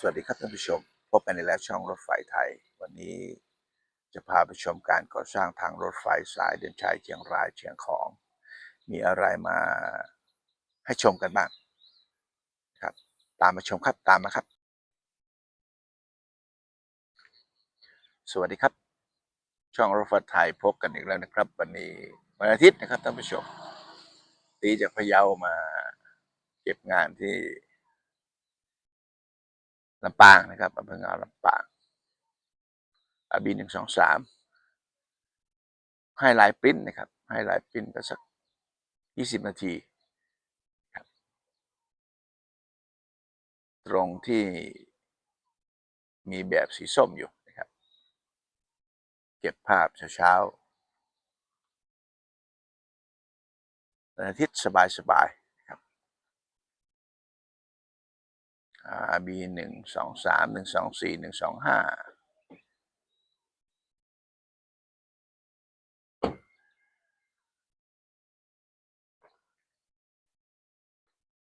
สวัสดีครับท่านผู้ชม พบกันในแล้วช่องรถไฟไทย วันนี้จะพาไปชมการก่อสร้างทางรถไฟสายเดินชัยเชียงรายเชียงของ มีอะไรมาให้ชมกันบ้างครับ ตามมาชมครับตามมาครับ สวัสดีครับ ช่องรถไฟไทยพบกันอีกแล้วนะครับ วันนี้วันอาทิตย์นะครับท่านผู้ชมตีจากพะเยามาเก็บงานที่ ลำปางนะครับอำเภองาวลำปางอาบีหนึ่งสองสามให้ลายปริ้นนะครับ ให้ลายปริ้นก็สักยี่สิบนาทีครับตรงที่มีแบบสีส้มอยู่นะครับ เก็บภาพเช้าๆอาทิตย์สบาย ๆนะครับ RB หนึ่งสองสามหนึ่งสองสี่หนึ่งสองห้า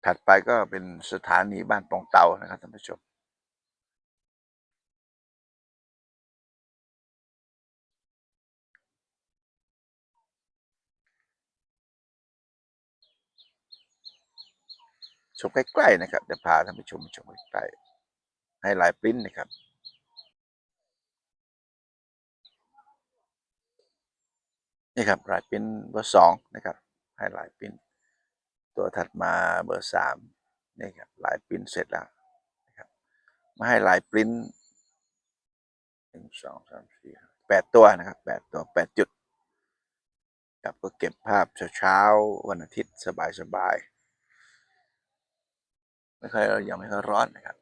ถัดไปก็เป็นสถานีบ้านปองเตานะครับท่านผู้ชม ชมใกล้ๆนะครับเดี๋ยวพาท่านผู้ชมชมใกล้ๆให้ลายปริ้นนะครับนี่ครับลายปริ้นเบอร์สองนะครับ ให้ลายปริ้นตัวถัดมาเบอร์สามนี่ครับลายปริ้นเสร็จแล้วนะครับมาให้ลายปริ้นหนึ่งสองสามสี่แปดตัวนะครับแปดตัวแปดจุดครับก็เก็บภาพเช้าๆวันอาทิตย์สบายๆ ไม่ค่อยยังไม่ค่อยร้อนนะครับ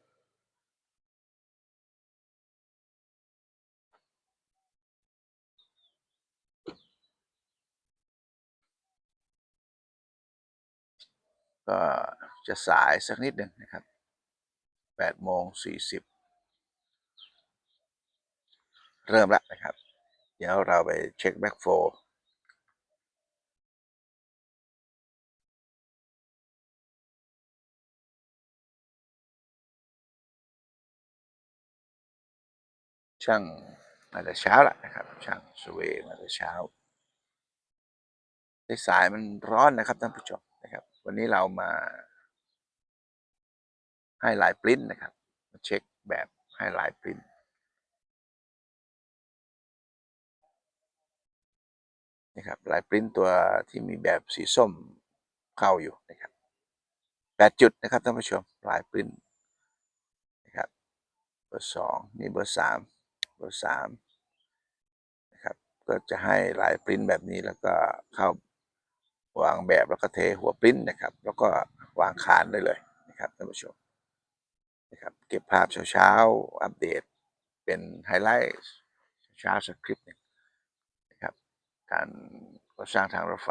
ก็จะสายสักนิดหนึ่งนะครับแปดโมงสี่สิบเริ่มแล้วนะครับ เดี๋ยวเราไปเช็คแบ็กโฟ ช่างมาแต่เช้าละนะครับ ช่างสเวมาแต่เช้าสายมันร้อนนะครับท่านผู้ชมนะครับ วันนี้เรามา ให้ลายปริ้นนะครับ มาเช็คแบบให้ลายปริ้นนะครับลายปริ้นตัวที่มีแบบสีส้มเข้าอยู่นะครับแปดจุดนะครับท่านผู้ชมลายปริ้นนะครับเบอร์สองนี่เบอร์สาม เบอร์สามนะครับ ก็จะให้ลายปริ้นแบบนี้แล้วก็เข้าวางแบบแล้วก็เทหัวปริ้นนะครับ แล้วก็วางคานได้เลยนะครับท่านผู้ชมนะครับ เก็บภาพเช้าๆอัปเดตเป็นไฮไลท์เช้าสคริปต์หนึ่งนะครับ การก่อสร้างทางรถไฟ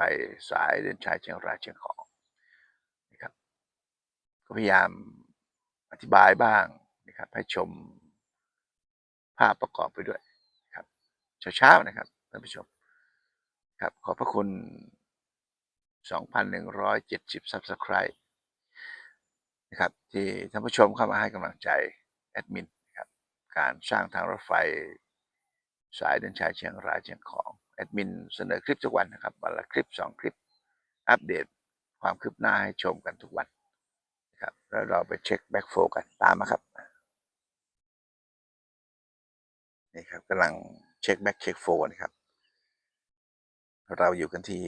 สายเดินชายเชียงรายเชียงของนะครับ ก็พยายามอธิบายบ้างนะครับให้ชม ภาพประกอบไปด้วยครับเช้าๆนะครับท่านผู้ชมครับขอบพระคุณ 2,170 Subscribe นะครับที่ท่านผู้ชมเข้ามาให้กำลังใจแอดมินครับการสร้างทางรถไฟสายเดินชายเชียงรายเชียงของแอดมินเสนอคลิปทุกวันนะครับวันละคลิปสองคลิป อัปเดตความคืบหน้าให้ชมกันทุกวันนะครับแล้วเราไปเช็คแบ็กโฟกันตามมาครับ นี่ครับกำลังเช็คแบ็กเช็คโฟนะครับ เราอยู่กันที่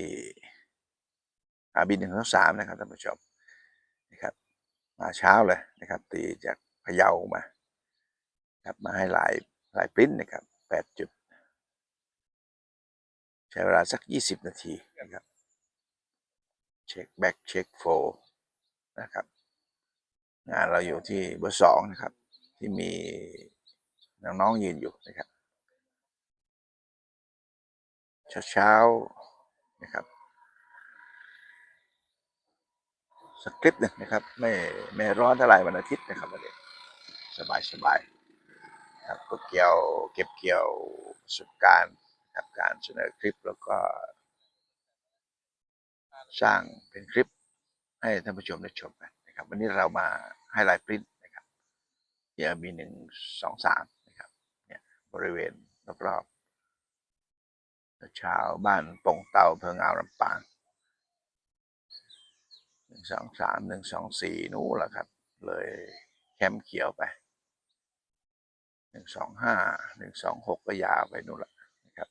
อาบินหนึ่งสามนะครับท่านผู้ชมนะครับ มาเช้าเลยนะครับ ตีจากพะเยามาครับมาให้ลายลายปริ้นนะครับแปดจุด ใช้เวลาสัก20นาทีนะครับเช็คแบ็กเช็คโฟนะครับงานเราอยู่ที่เบอร์สองนะครับ ที่มี น้องๆยืนอยู่นะครับเช้าๆนะครับสคริปต์หนึ่งนะครับ ไม่ไม่ร้อนเท่าไหร่วันอาทิตย์นะครับวันนี้สบายสบายครับก็เกี่ยวเก็บเกี่ยวประสบการณ์ครับการเสนอคลิปแล้วก็ สร้างเป็นคลิปให้ท่านผู้ชมได้ชมกันนะครับ วันนี้เรามาให้ลฟ์ปริ้นนะครับที่อาบีหนึ่งสองสาม บริเวณรอบๆช้าบ้านปงเตาเพิงอ่าวลำปางหนึ่งสองสามหนึ่งสองสี่นู้นแหละครับ เลยแคมป์เขียวไปหนึ่งสองห้าหนึ่งสองหกก็ยาวไปนู่นแหละนะครับ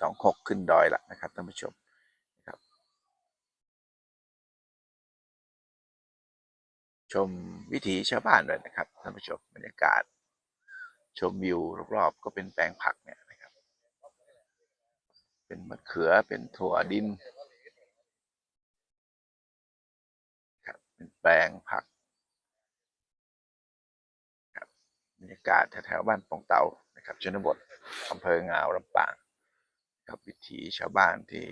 สองหกขึ้นดอยละนะครับท่านผู้ชมนะครับ ชมวิถีชาวบ้านด้วยนะครับท่านผู้ชมบรรยากาศ ชมวิวรอบๆก็เป็นแปลงผักเนี่ยนะครับ เป็นมะเขือเป็นถั่วดินครับเป็นแปลงผักครับบรรยากาศแถวๆบ้านปงเตานะครับชนบทอำเภองาวลำปางครับวิถีชาวบ้านที่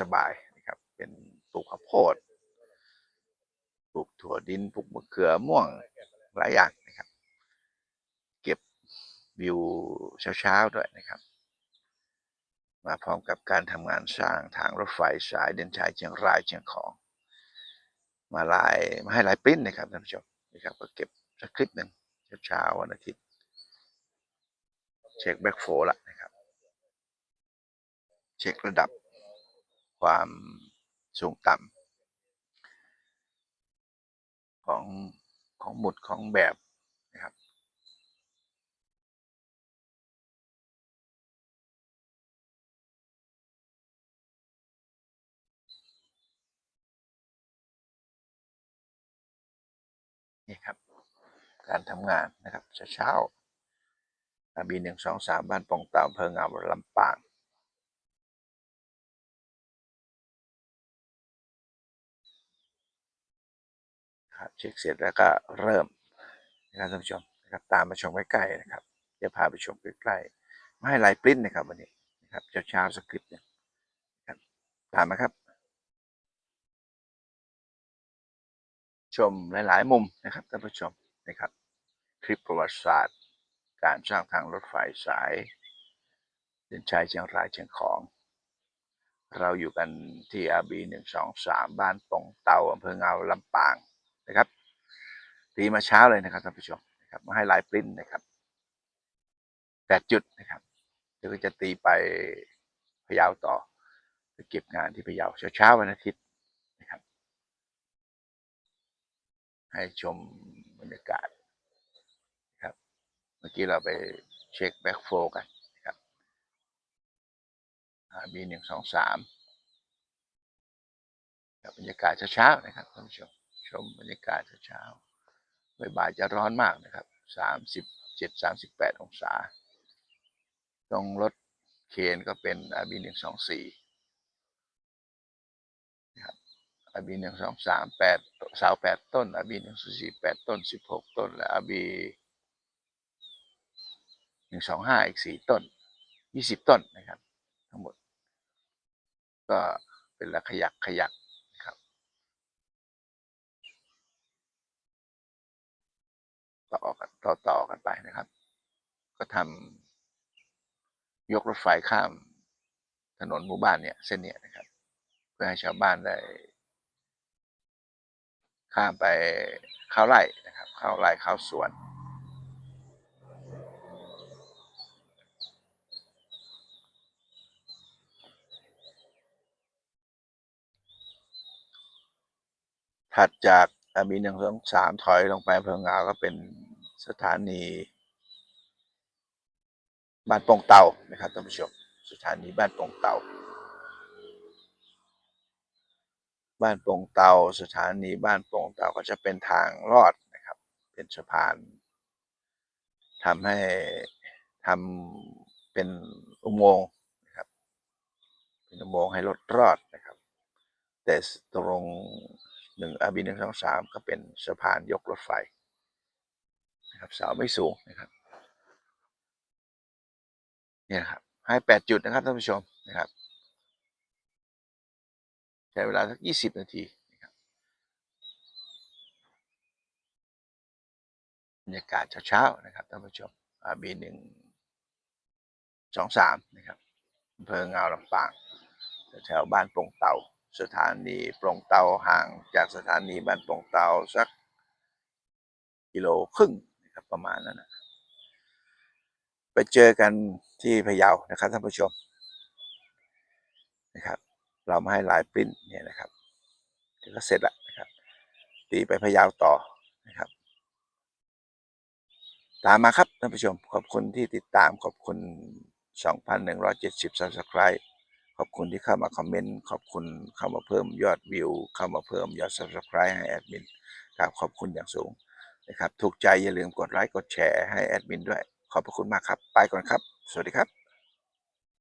สบายๆนะครับ เป็นปลูกข้าวโพด ลูกถั่วดินปลูกมะเขือม่วงหลายอย่างนะครับ เก็บวิวเช้าๆด้วยนะครับ มาพร้อมกับการทำงานสร้างทางรถไฟสายเดินชายเชียงรายเชียงของ มาลายมาให้ลายปริ้นนะครับท่านผู้ชมนะครับก็เก็บสักคลิปหนึ่งเช้าวันอาทิตย์เช็คแบ็กโฟละนะครับ เช็คระดับความสูงต่ำ ของของหมุดของแบบนะครับนี่ครับ การทำงานนะครับเช้าๆบีหนึ่งสองสามบ้านปองเต่าเพิงงามลำปาง ครับเช็คเสร็จแล้วก็เริ่มนะครับท่านผู้ชมนะครับตามมาชมใกล้ๆนะครับจะพาไปชมใกล้ๆไมาให้ลายปริ้นนะครับวันนี้นะครับเช้าๆสคริปต์เนี่ยครับตามมาครับ ชมหลายๆมุมนะครับท่านผู้ชมนะครับคลิปประวัติศาสตร์ การสร้างทางรถไฟสายเดินชายเชียงรายเชียงของ เราอยู่กันที่อาบีหนึ่งสองสามบ้านปงเตาอำเภอเงาลำปาง นะครับตีมาเช้าเลยนะครับท่านผู้ชมนะครับมาให้ลายปริ้นนะครับแปดจุดนะครับเดี๋ยวก็จะตีไปพะเยาต่อไปเก็บงานที่พะเยาเช้าวันอาทิตย์นะครับ ให้ชมบรรยากาศครับ เมื่อกี้เราไปเช็คแบ็กโฟกันนะครับบีหนึ่งสองสามบรรยากาศเช้าๆนะครับท่านผู้ชม ชมบรรยากาศเช้าบ่ายๆจะร้อนมากนะครับสามสิบเจ็ดสามสิบแปดองศา ตรงรถเคนก็เป็นอาบีหนึ่งสองสี่นะครับอาบีหนึ่งสองสามแปดสาวแปดต้นอาบีหนึ่งสี่แปดต้นสิบหกต้น และอาบีหนึ่งสองห้าอีกสี่ต้นยี่สิบต้นนะครับ ทั้งหมด ก็เป็นละขยักขยักนะครับ ต่อกันต่อต่อกันไปนะครับ ก็ทำยกรถไฟข้ามถนนหมู่บ้านเนี่ยเส้นเนี้ยนะครับ เพื่อให้ชาวบ้านได้ ข้ามไปเข้าไร่นะครับ เข้าไร่เข้าสวนถัดจาก มีหนึ่งสองสามถอยลงไปเพิงงาก็เป็นสถานีบ้านปงเตานะครับท่านผู้ชมสถานีบ้านปงเตา บ้านปงเตาสถานีบ้านปงเตาก็จะเป็นทางลอดนะครับ เป็นสะพานทำให้ทำเป็นอุโมงค์นะครับเป็นอุโมงค์ให้รถรอดนะครับ แต่ตรง หนึ่งอาบีหนึ่งสองสามก็เป็นสะพานยกรถไฟนะครับเสาไม่สูงนะครับเนี่ยนะครับให้แปดจุดนะครับท่านผู้ชมนะครับใช้เวลาสักยี่สิบนาทีนะครับบรรยากาศเช้าๆนะครับท่านผู้ชมอาบีหนึ่งสองสามนะครับอำเภอเงาลำปางแถวบ้านปงเต่า สถานีปลงเตาห่างจากสถานีบ้านปลงเตาสักกิโลครึ่งนะครับประมาณนั้นนะไปเจอกันที่พะเยานะครับท่านผู้ชมนะครับเรามาให้ลายปริ้นเนี่ยนะครับเดี๋ยวก็เสร็จละนะครับตีไปพะเยาต่อนะครับ ตามมาครับท่านผู้ชมขอบคุณที่ติดตามขอบคุณ 2,170 subscribe ขอบคุณที่เข้ามาคอมเมนต์ ขอบคุณเข้ามาเพิ่มยอดวิว เข้ามาเพิ่มยอด subscribe ให้แอดมินครับขอบคุณอย่างสูงนะครับ ถูกใจอย่าลืมกดไลค์ กดแชร์ให้แอดมินด้วย ขอบพระคุณมากครับ ไปก่อนครับ สวัสดีครับ